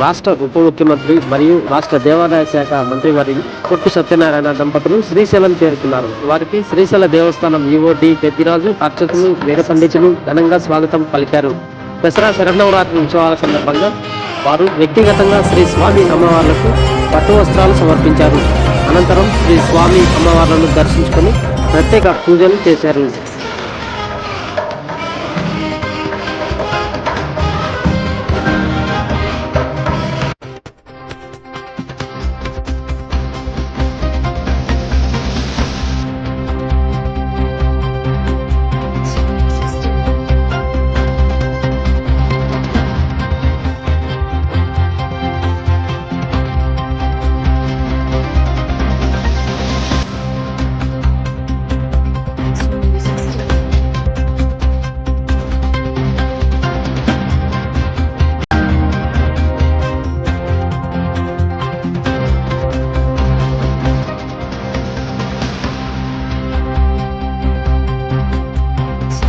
రాష్ట్ర ఉప ముఖ్యమంత్రి మరియు రాష్ట్ర దేవాదాయ శాఖ మంత్రి వారి కొట్టు సత్యనారాయణ దంపతులు శ్రీశైలం చేరుకున్నారు. వారికి శ్రీశైల దేవస్థానం ఈఓడి పెద్దిరాజు అర్చకులు వేద పండితులు ఘనంగా స్వాగతం పలికారు. దసరా శరణవరాత్రి ఉత్సవాల సందర్భంగా వారు వ్యక్తిగతంగా శ్రీ స్వామి అమ్మవార్లకు పట్టు వస్త్రాలు సమర్పించారు. అనంతరం శ్రీ స్వామి అమ్మవార్లను దర్శించుకొని ప్రత్యేక పూజలు చేశారు.